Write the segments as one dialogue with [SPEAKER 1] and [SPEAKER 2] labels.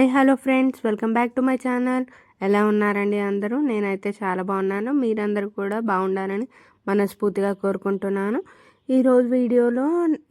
[SPEAKER 1] Hi hello friends. Welcome back to my channel. ఎలా ఉన్నారండి అందరూ? నేనైతే చాలా బాగున్నాను. మీరందరూ కూడా బాగుండాలని మనస్ఫూర్తిగా కోరుకుంటున్నాను. ఈరోజు వీడియోలో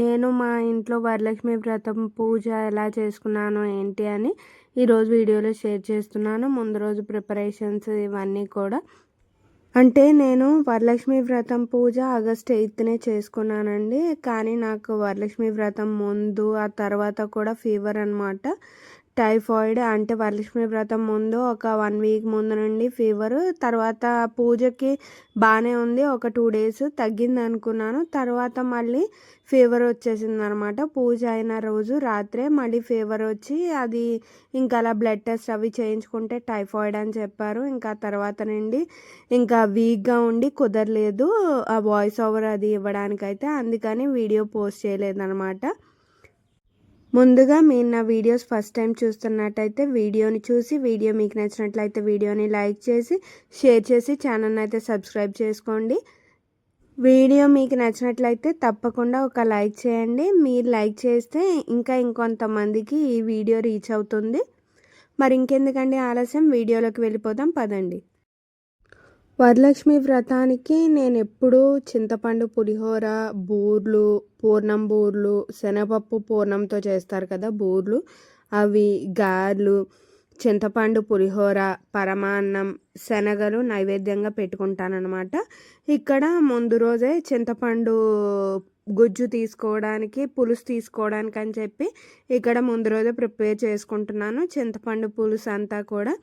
[SPEAKER 1] నేను మా ఇంట్లో వరలక్ష్మి వ్రతం పూజ ఎలా చేసుకున్నాను ఏంటి అని ఈరోజు వీడియోలో షేర్ చేస్తున్నాను. ముందు రోజు ప్రిపరేషన్స్ ఇవన్నీ కూడా. అంటే నేను వరలక్ష్మి వ్రతం పూజ ఆగస్ట్ ఎయిత్నే చేసుకున్నానండి. కానీ నాకు వరలక్ష్మి వ్రతం ముందు ఆ తర్వాత కూడా ఫీవర్ అనమాట టైఫాయిడ్ అంటే వరలక్ష్మి వ్రతం ముందు ఒక వన్ వీక్ ముందు నుండి ఫీవర్. తర్వాత పూజకి బాగానే ఉంది ఒక టూ డేస్ తగ్గింది అనుకున్నాను. తర్వాత మళ్ళీ ఫీవర్ వచ్చేసింది అనమాట పూజ అయిన రోజు రాత్రే మళ్ళీ ఫీవర్ వచ్చి అది ఇంకా అలా బ్లడ్ టెస్ట్ అవి చేయించుకుంటే టైఫాయిడ్ అని చెప్పారు. ఇంకా తర్వాత నుండి ఇంకా వీక్గా ఉండి కుదరలేదు ఆ వాయిస్ ఓవర్ అది ఇవ్వడానికైతే. అందుకని వీడియో పోస్ట్ చేయలేదన్నమాట ముందుగా మీరు నా వీడియోస్ ఫస్ట్ టైం చూస్తున్నట్టయితే వీడియోని చూసి వీడియో మీకు నచ్చినట్లయితే వీడియోని లైక్ చేసి షేర్ చేసి ఛానల్ని అయితే సబ్స్క్రైబ్ చేసుకోండి. వీడియో మీకు నచ్చినట్లయితే తప్పకుండా ఒక లైక్ చేయండి. మీరు లైక్ చేస్తే ఇంకా ఇంకొంతమందికి ఈ వీడియో రీచ్ అవుతుంది. మరి ఇంకెందుకండి ఆలస్యం? వీడియోలోకి వెళ్ళిపోదాం పదండి. వరలక్ష్మి వ్రతానికి నేను ఎప్పుడూ చింతపండు పులిహోర బూర్లు పూర్ణం బూర్లు శనగపప్పు పూర్ణంతో చేస్తారు కదా బూర్లు. అవి గారెలు చింతపండు పులిహోర పరమాన్నం శనగలు నైవేద్యంగా పెట్టుకుంటానన్నమాట. ఇక్కడ ముందు రోజే చింతపండు గుజ్జు తీసుకోవడానికి పులుసు తీసుకోవడానికి అని చెప్పి ఇక్కడ ముందు రోజే ప్రిపేర్ చేసుకుంటున్నాను. చింతపండు పులుసు అంతా కూడా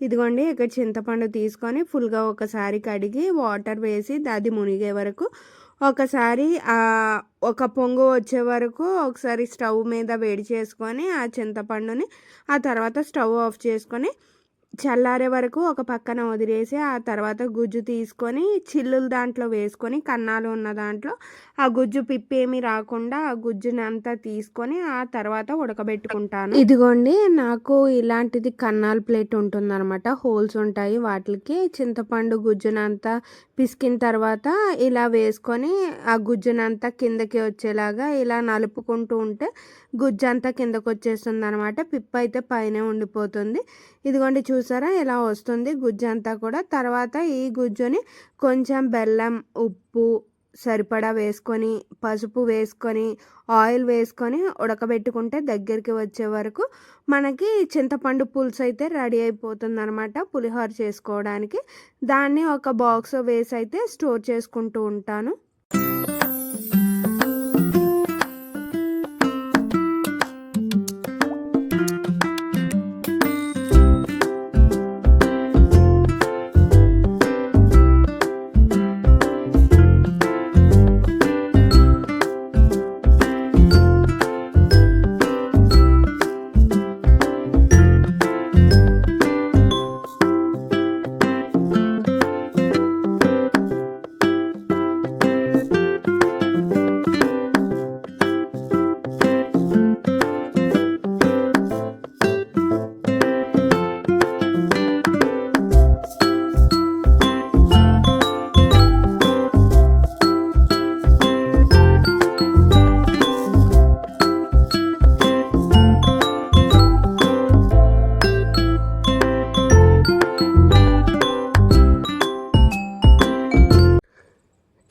[SPEAKER 1] ఇదిగోండి ఇక్కడ చింతపండు తీసుకొని ఫుల్గా ఒకసారి కడిగి వాటర్ వేసి అది మునిగే వరకు ఒకసారి ఒక పొంగు వచ్చే వరకు ఒకసారి స్టవ్ మీద వేడి చేసుకొని ఆ చింతపండుని ఆ తర్వాత స్టవ్ ఆఫ్ చేసుకొని చల్లారే వరకు ఒక పక్కన వదిలేసి ఆ తర్వాత గుజ్జు తీసుకొని చిల్లులు దాంట్లో వేసుకొని కన్నాలు ఉన్న దాంట్లో ఆ గుజ్జు పిప్పేమి రాకుండా ఆ గుజ్జుని అంతా తీసుకొని ఆ తర్వాత ఉడకబెట్టుకుంటాను. ఇదిగోండి నాకు ఇలాంటిది కన్నాల ప్లేట్ ఉంటుందన్నమాట. హోల్స్ ఉంటాయి వాటికి. చింతపండు గుజ్జునంతా పిసికిన తర్వాత ఇలా వేసుకొని ఆ గుజ్జునంతా కిందకి వచ్చేలాగా ఇలా నలుపుకుంటూ ఉంటే గుజ్జు అంతా కిందకు వచ్చేస్తుంది అనమాట పిప్ప అయితే పైన ఉండిపోతుంది. ఇదిగోండి చూసారా ఇలా వస్తుంది గుజ్జు అంతా కూడా. తర్వాత ఈ గుజ్జుని కొంచెం బెల్లం ఉప్పు సరిపడా వేసుకొని పసుపు వేసుకొని ఆయిల్ వేసుకొని ఉడకబెట్టుకుంటే దగ్గరికి వచ్చే వరకు మనకి చింతపండు పులుసు అయితే రెడీ అయిపోతుంది అనమాట పులిహోర చేసుకోవడానికి. దాన్ని ఒక బాక్స్ వేసి అయితే స్టోర్ చేసుకుంటూ ఉంటాను.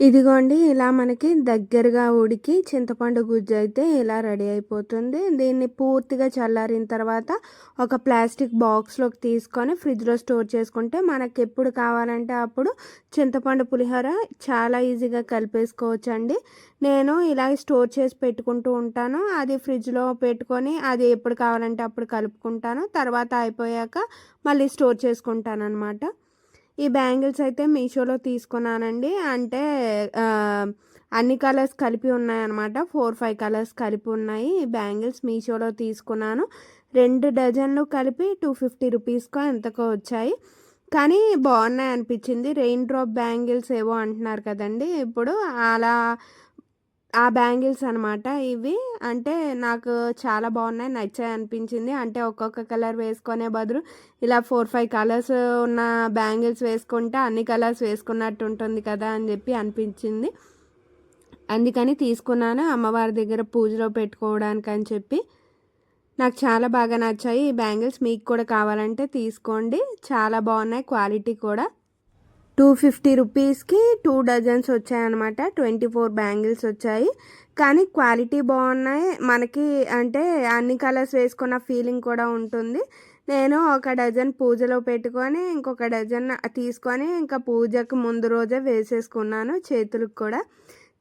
[SPEAKER 1] ఇదిగోండి ఇలా మనకి దగ్గరగా ఉడికి చింతపండు గుజ్జు అయితే ఇలా రెడీ అయిపోతుంది. దీన్ని పూర్తిగా చల్లారిన తర్వాత ఒక ప్లాస్టిక్ బాక్స్లోకి తీసుకొని ఫ్రిడ్జ్లో స్టోర్ చేసుకుంటే మనకి ఎప్పుడు కావాలంటే అప్పుడు చింతపండు పులిహోర చాలా ఈజీగా కలిపేసుకోవచ్చు అండి నేను ఇలా స్టోర్ చేసి పెట్టుకుంటూ ఉంటాను. అది ఫ్రిడ్జ్లో పెట్టుకొని అది ఎప్పుడు కావాలంటే అప్పుడు కలుపుకుంటాను. తర్వాత అయిపోయాక మళ్ళీ స్టోర్ చేసుకుంటాను అనమాట ఈ బ్యాంగిల్స్ అయితే మీషోలో తీసుకున్నానండి. అంటే అన్ని కలర్స్ కలిపి ఉన్నాయన్నమాట. ఫోర్ ఫైవ్ కలర్స్ కలిపి ఉన్నాయి ఈ బ్యాంగిల్స్ మీషోలో తీసుకున్నాను. రెండు డజన్లు కలిపి టూ ఫిఫ్టీ రూపీస్కో ఎంతకో వచ్చాయి. కానీ బాగున్నాయి అనిపించింది. రెయిన్ డ్రాప్ బ్యాంగిల్స్ ఏవో అంటున్నారు కదండి. ఇప్పుడు అలా ఆ బ్యాంగిల్స్ అనమాట ఇవి. అంటే నాకు చాలా బాగున్నాయి నచ్చాయి అనిపించింది. అంటే ఒక్కొక్క కలర్ వేసుకునే బదులు ఇలా ఫోర్ ఫైవ్ కలర్స్ ఉన్న బ్యాంగిల్స్ వేసుకుంటే అన్ని కలర్స్ వేసుకున్నట్టు ఉంటుంది కదా అని చెప్పి అనిపించింది. అందుకని తీసుకున్నాను అమ్మవారి దగ్గర పూజలో పెట్టుకోవడానికి అని చెప్పి. నాకు చాలా బాగా నచ్చాయి ఈ బ్యాంగిల్స్. మీకు కూడా కావాలంటే తీసుకోండి. చాలా బాగున్నాయి క్వాలిటీ కూడా. టూ ఫిఫ్టీ రూపీస్కి టూ డజన్స్ వచ్చాయన్నమాట. ట్వంటీ ఫోర్ బ్యాంగిల్స్ వచ్చాయి. కానీ క్వాలిటీ బాగున్నాయి. మనకి అంటే అన్ని కలర్స్ వేసుకున్న ఫీలింగ్ కూడా ఉంటుంది. నేను ఒక డజన్ పూజలో పెట్టుకొని ఇంకొక డజన్ తీసుకొని ఇంకా పూజకు ముందు రోజే వేసేసుకున్నాను చేతులకు కూడా.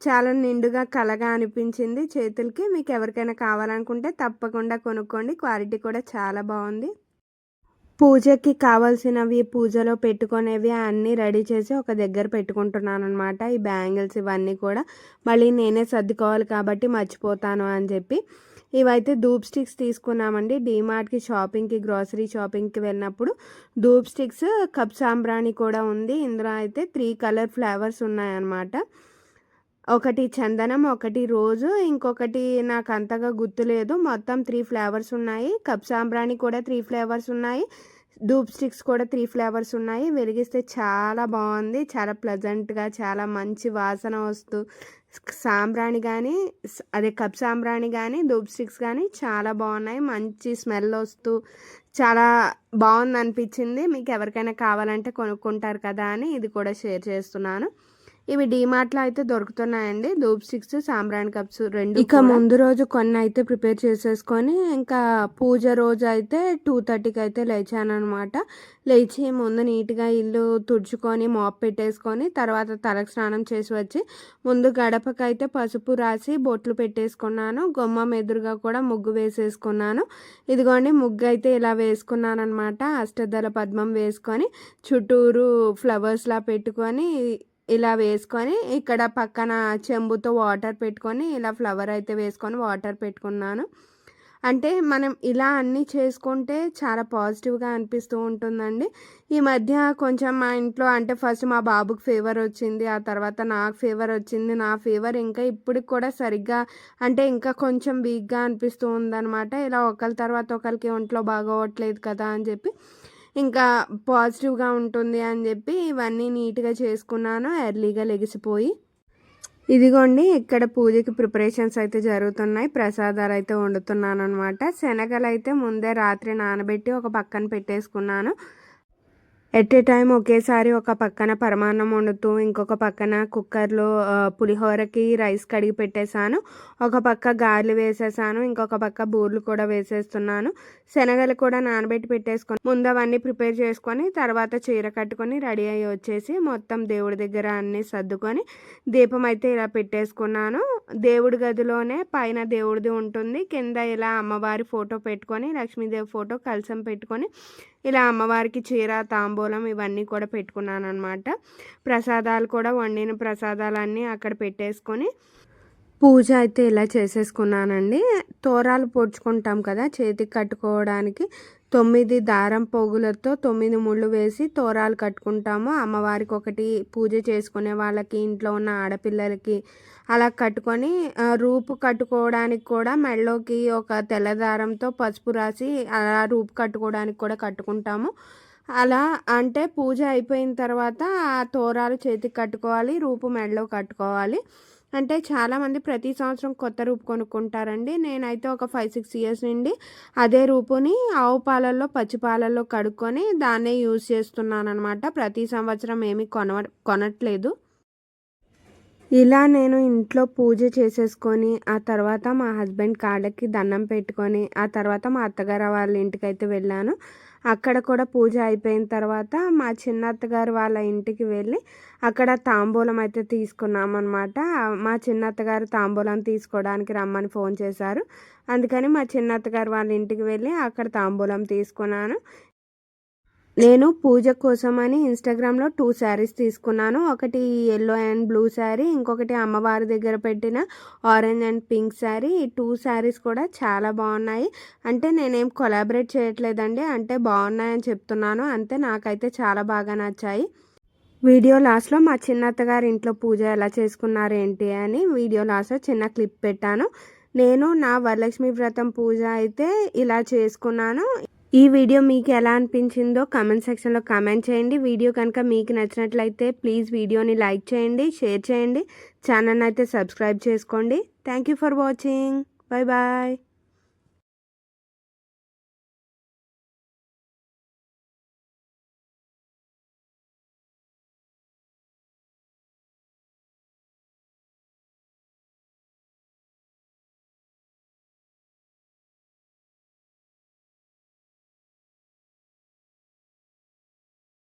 [SPEAKER 1] చాలా నిండుగా కలగా అనిపించింది చేతులకి. మీకు ఎవరికైనా కావాలనుకుంటే తప్పకుండా కొనుక్కోండి. క్వాలిటీ కూడా చాలా బాగుంది. పూజకి కావాల్సినవి పూజలో పెట్టుకునేవి అన్నీ రెడీ చేసి ఒక దగ్గర పెట్టుకుంటున్నాను అనమాట ఈ బ్యాంగిల్స్ ఇవన్నీ కూడా మళ్ళీ నేనే సర్దుకోవాలి కాబట్టి మర్చిపోతాను అని చెప్పి. ఇవైతే ధూప్ స్టిక్స్ తీసుకున్నామండి. డీమార్ట్కి షాపింగ్కి గ్రాసరీ షాపింగ్కి వెళ్ళినప్పుడు ధూప్ స్టిక్స్ కప్ సాంబ్రాణి కూడా ఉంది. ఇందులో అయితే త్రీ కలర్ ఫ్లేవర్స్ ఉన్నాయన్నమాట. ఒకటి చందనం ఒకటి రోజు ఇంకొకటి నాకు అంతగా గుర్తులేదు మొత్తం త్రీ ఫ్లేవర్స్ ఉన్నాయి. కప్ సాంబ్రాణి కూడా త్రీ ఫ్లేవర్స్ ఉన్నాయి. ధూప్ స్టిక్స్ కూడా త్రీ ఫ్లేవర్స్ ఉన్నాయి. వెలిగిస్తే చాలా బాగుంది. చాలా ప్లజెంట్గా చాలా మంచి వాసన వస్తూ సాంబ్రాణి కానీ అదే కప్ సాంబ్రాణి కానీ ధూప్ స్టిక్స్ కానీ చాలా బాగున్నాయి. మంచి స్మెల్ వస్తూ చాలా బాగుంది అనిపించింది మీకు ఎవరికైనా కావాలంటే కొనుక్కుంటారు కదా అని ఇది కూడా షేర్ చేస్తున్నాను. ఇవి డీమార్ట్లో అయితే దొరుకుతున్నాయండి. ధూప్ స్టిక్స్ సాంబ్రాణి కప్స్ రెండు ఇక ముందు రోజు కొన్ని అయితే ప్రిపేర్ చేసేసుకొని ఇంకా పూజ రోజు అయితే టూ థర్టీకి అయితే లేచాను అనమాట లేచి ముందు నీట్గా ఇల్లు తుడుచుకొని మాప్ పెట్టేసుకొని తర్వాత తలకు స్నానం చేసి వచ్చి ముందు గడపకైతే పసుపు రాసి బొట్లు పెట్టేసుకున్నాను. గుమ్మం ఎదురుగా కూడా ముగ్గు వేసేసుకున్నాను. ఇదిగోండి ముగ్గు అయితే ఇలా వేసుకున్నాను అనమాట అష్టదళ పద్మం వేసుకొని చుట్టూరు ఫ్లవర్స్లా పెట్టుకొని ఇలా వేసుకొని ఇక్కడ పక్కన చెంబుతో వాటర్ పెట్టుకొని ఇలా ఫ్లవర్ అయితే వేసుకొని వాటర్ పెట్టుకున్నాను. అంటే మనం ఇలా అన్నీ చేసుకుంటే చాలా పాజిటివ్గా అనిపిస్తూ ఉంటుందండి. ఈ మధ్య కొంచెం మా ఇంట్లో అంటే ఫస్ట్ మా బాబుకి ఫీవర్ వచ్చింది ఆ తర్వాత నాకు ఫీవర్ వచ్చింది నా ఫీవర్ ఇంకా ఇప్పటికి కూడా సరిగ్గా అంటే ఇంకా కొంచెం వీక్గా అనిపిస్తూ ఉందన్నమాట. ఇలా ఒకరి తర్వాత ఒకరికి ఒంట్లో బాగోవట్లేదు కదా అని చెప్పి ఇంకా పాజిటివ్గా ఉంటుంది అని చెప్పి ఇవన్నీ నీట్గా చేసుకున్నాను. ఎర్లీగా లెగిసిపోయి. ఇదిగోండి ఇక్కడ పూజకి ప్రిపరేషన్స్ అయితే జరుగుతున్నాయి. ప్రసాదాలు అయితే వండుతున్నాను అనమాట శనగలు అయితే ముందే రాత్రి నానబెట్టి ఒక పక్కన పెట్టేసుకున్నాను. ఎట్ ఏ టైం ఒకేసారి ఒక పక్కన పరమాన్నం వండుతూ ఇంకొక పక్కన కుక్కర్లో పులిహోరకి రైస్ కడిగి పెట్టేశాను. ఒక పక్క గారెలు వేసేసాను ఇంకొక పక్క బూర్లు కూడా వేసేస్తున్నాను. శనగలు కూడా నానబెట్టి పెట్టేసుకొని ముందు అవన్నీ ప్రిపేర్ చేసుకొని తర్వాత చీర కట్టుకొని రెడీ అయ్యి వచ్చేసి మొత్తం దేవుడి దగ్గర అన్నీ సర్దుకొని దీపం అయితే ఇలా పెట్టేసుకున్నాను. దేవుడి గదిలోనే పైన దేవుడిది ఉంటుంది. కింద ఇలా అమ్మవారి ఫోటో పెట్టుకొని లక్ష్మీదేవి ఫోటో కలసం పెట్టుకొని ఇలా అమ్మవారికి చీర తాంబూలం ఇవన్నీ కూడా పెట్టుకున్నాను అనమాట ప్రసాదాలు కూడా వండిన ప్రసాదాలన్నీ అక్కడ పెట్టేసుకొని పూజ అయితే ఇలా చేసేసుకున్నానండి. తోరాలు పొడుచుకుంటాం కదా చేతికి కట్టుకోవడానికి తొమ్మిది దారం పోగులతో తొమ్మిది ముళ్ళు వేసి తోరాలు కట్టుకుంటాము. అమ్మవారికి ఒకటి పూజ చేసుకునే వాళ్ళకి ఇంట్లో ఉన్న ఆడపిల్లలకి అలా కట్టుకొని రూపు కట్టుకోవడానికి కూడా మెడలోకి ఒక తెల్లదారంతో పసుపు రాసి అలా రూపు కట్టుకోవడానికి కూడా కట్టుకుంటాము. అలా అంటే పూజ అయిపోయిన తర్వాత ఆ తోరాలు చేతికి కట్టుకోవాలి రూపు మెడలో కట్టుకోవాలి. అంటే చాలామంది ప్రతి సంవత్సరం కొత్త రూపు కొనుక్కుంటారండి. నేనైతే ఒక ఫైవ్ సిక్స్ ఇయర్స్ నుండి అదే రూపుని ఆవు పాలల్లో పచ్చి పాలల్లో కడుక్కొని దాన్నే యూజ్ చేస్తున్నాను అనమాట ప్రతి సంవత్సరం ఏమీ కొన కొనట్లేదు. ఇలా నేను ఇంట్లో పూజ చేసేసుకొని ఆ తర్వాత మా హస్బెండ్ కాళ్ళకి దండం పెట్టుకొని ఆ తర్వాత మా అత్తగారు వాళ్ళ ఇంటికి అయితే వెళ్ళాను. అక్కడ కూడా పూజ అయిపోయిన తర్వాత మా చిన్న అత్తగారు వాళ్ళ ఇంటికి వెళ్ళి అక్కడ తాంబూలం అయితే తీసుకున్నాం అనమాట మా చిన్న అత్తగారు తాంబూలం తీసుకోవడానికి రమ్మని ఫోన్ చేశారు. అందుకని మా చిన్న అత్తగారు వాళ్ళ ఇంటికి వెళ్ళి అక్కడ తాంబూలం తీసుకున్నాను. నేను పూజ కోసమని ఇన్స్టాగ్రామ్లో టూ శారీస్ తీసుకున్నాను. ఒకటి ఎల్లో అండ్ బ్లూ శారీ ఇంకొకటి అమ్మవారి దగ్గర పెట్టిన ఆరెంజ్ అండ్ పింక్ శారీ ఈ టూ శారీస్ కూడా చాలా బాగున్నాయి. అంటే నేనేం కొలాబరేట్ చేయట్లేదండి. అంటే బాగున్నాయని చెప్తున్నాను. అంతే నాకైతే చాలా బాగా నచ్చాయి. వీడియో లాస్ట్లో మా చిన్నత్తగారి ఇంట్లో పూజ ఎలా చేసుకున్నారు ఏంటి అని వీడియో లాస్ట్లో చిన్న క్లిప్ పెట్టాను. నేను నా వరలక్ష్మి వ్రతం పూజ అయితే ఇలా చేసుకున్నాను. ఈ వీడియో మీకు ఎలా అనిపించిందో కామెంట్ సెక్షన్లో కామెంట్ చేయండి. వీడియో కనుక మీకు నచ్చినట్లయితే ప్లీజ్ వీడియోని లైక్ చేయండి షేర్ చేయండి. ఛానల్ అయితే సబ్స్క్రైబ్ చేసుకోండి. Thank you for watching bye bye